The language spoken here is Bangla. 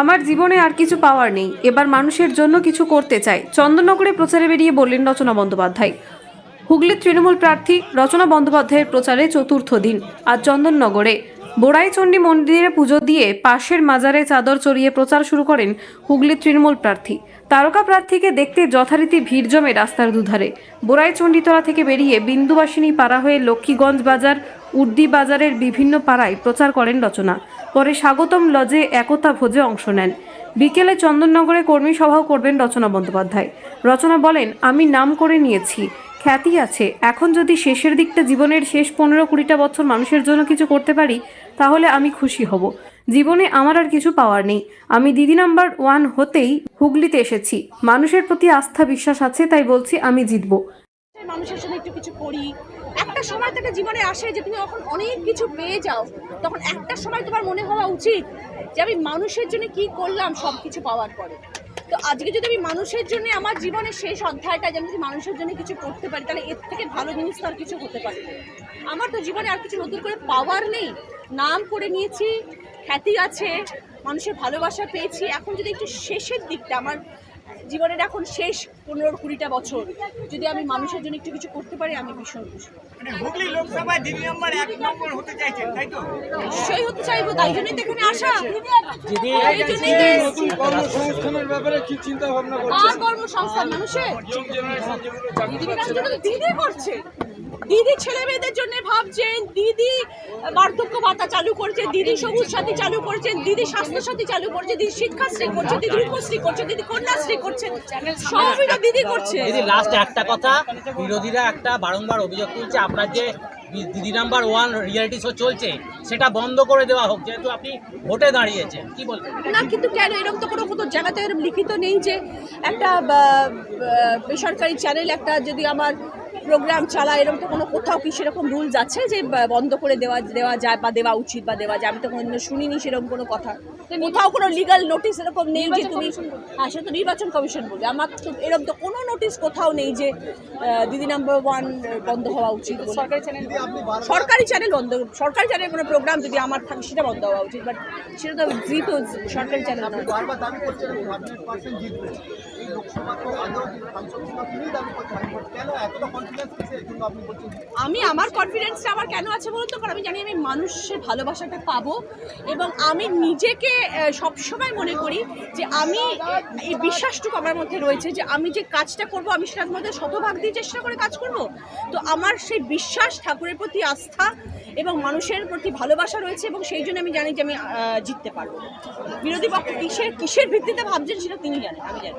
আমার জীবনে আর কিছু পাওয়ার নেই। এবার মানুষের জন্য কিছু করতে চাই। চন্দননগরে প্রচারে বেরিয়ে বললেন রচনা বন্দ্যোপাধ্যায়। হুগলির তৃণমূল প্রার্থী রচনা বন্দ্যোপাধ্যায়ের প্রচারে চতুর্থ দিন। আজ চন্দননগরে বোড়াইচণ্ডী মন্দিরে পুজো দিয়ে পাশের মাজারে চাদর চড়িয়ে প্রচার শুরু করেন হুগলির তৃণমূল প্রার্থী। তারকা প্রার্থীকে দেখতে যথারীতি ভিড় জমে রাস্তার দুধারে। বোড়াইচণ্ডীতলা থেকে বেরিয়ে বিন্দুবাসিনী পাড়া হয়ে লক্ষ্মীগঞ্জ বাজার উর্দি বাজারের বিভিন্ন পাড়ায় প্রচার করেন রচনা। পরে স্বাগতম লজে একতা ভোজে অংশ নেন। বিকেলে চন্দননগরে কর্মী সভাও করবেন রচনা বন্দ্যোপাধ্যায়। রচনা বলেন, আমি নাম করে নিয়েছি, খ্যাতি আছে। এখন যদি শেষের দিকটা জীবনের শেষ পনেরো কুড়িটা বছর মানুষের জন্য কিছু করতে পারি, তাহলে আমি খুশি হব। জীবনে আমার আর কিছু পাওয়ার নেই। আমি দিদি নাম্বার ওয়ান হতেই হুগলিতে এসেছি। মানুষের প্রতি আস্থা, বিশ্বাস আছে, তাই বলছি আমি জিতবো। মানুষের একটু কিছু করি একটা সময় থেকে জীবনে আসে যে তুমি যখন অনেক কিছু পেয়ে যাও, তখন একটা সময় তোমার মনে হওয়া উচিত যে আমি মানুষের জন্য কি করলাম সব কিছু পাওয়ার পরে। তো আজকে যদি আমি মানুষের জন্য আমার জীবনের শেষ অধ্যায়টা যেন যদি মানুষের জন্য কিছু করতে পারি, তাহলে এর থেকে ভালো জিনিস তো আর কিছু হতে পারে আমার তো জীবনে আর কিছু নতুন করে পাওয়ার নেই। নাম করে নিয়েছি, খ্যাতি আছে, মানুষের ভালোবাসা পেয়েছি। এখন যদি একটু শেষের দিকটা আমার জীবনের এখন শেষ পনেরো কুড়িটা বছর। যদি আমি মানুষের জন্য একটু কিছু করতে পারি আমি ভীষণ খুশি। মানে হুগলি লোকসভায় দিদি নম্বর এক নম্বর হতে চাইছেন তাই তো? নিশ্চয়ই হতে চাইব তাই জন্যই তো এখানে আসা। দিদি এই জন্যই তো এসেছি। কর্মসংস্থানের ব্যাপারে কি চিন্তা ভাবনা কার কর্মসংস্থান মানুষের? জন্য দিদি করছে। দিদি ছেলে মেয়েদের জন্য ভাবছেন দিদি বার্ধক্য ভাতা চালু করছে দিদি সবুজ সাথী চালু করছেন দিদি স্বাস্থ্য সাথী চালু করছে দিদি শিক্ষাশ্রী করছে দিদি রূপশ্রী করছে দিদি কন্যাশ্রী করছে সবই তো দিদি করছে দিদি লাস্ট একটা কথা বিরোধীরা একটা বারংবার অভিযোগ তুলছে আপনার যে দিদি নাম্বার ওয়ান রিয়েলিটি শো চলছে সেটা বন্ধ করে দেওয়া হোক যেহেতু আপনি ভোটে দাঁড়িয়েছেন কি বলবেন? না কিন্তু কেন? এরকম তো কোনো কোনো জায়গাতে এরকম লিখিত নেই যে একটা বেসরকারি চ্যানেল একটা যদি আমার প্রোগ্রাম চালায় এরকম তো কোনো কোথাও কি সেরকম রুলস আছে যে বন্ধ করে দেওয়া দেওয়া যায় বা দেওয়া উচিত বা দেওয়া যায়? আমি তো কোনোদিনও শুনিনি সেরকম কোনো কথা। কোথাও কোনো লিগাল নোটিশ এরকম নেই যে তুমি হ্যাঁ সেটা তো নির্বাচন কমিশন বলবে। আমার তো এরকম তো কোনো নোটিশ কোথাও নেই যে দিদি নাম্বার ওয়ান বন্ধ হওয়া উচিত সরকারি চ্যানেল সরকারি চ্যানেল বন্ধ সরকারি চ্যানেল কোনো প্রোগ্রাম যদি আমার থাকে সেটা বন্ধ হওয়া উচিত। বাট সেটা তো জি তো সরকারি চ্যানেল লোকসভা তো আগেও সাংসদ দাবি করছেন কেন এতটা আমি আমার কনফিডেন্সটা আমার কেন আছে বলুন তো? কারণ আমি জানি আমি মানুষের ভালোবাসাটা পাবো এবং আমি নিজেকে সবসময় মনে করি যে আমি এই বিশ্বাসটুকু আমার মধ্যে রয়েছে যে আমি যে কাজটা করব আমি সেটার মধ্যে শতভাগ দিয়ে চেষ্টা করে কাজ করব। তো আমার সেই বিশ্বাস ঠাকুরের প্রতি আস্থা এবং মানুষের প্রতি ভালোবাসা রয়েছে এবং সেই জন্য আমি জানি যে আমি জিততে পারব। বিরোধী পক্ষ কিসের কিসের ভিত্তিতে ভাবছেন সেটা তিনি জানেন আমি জানি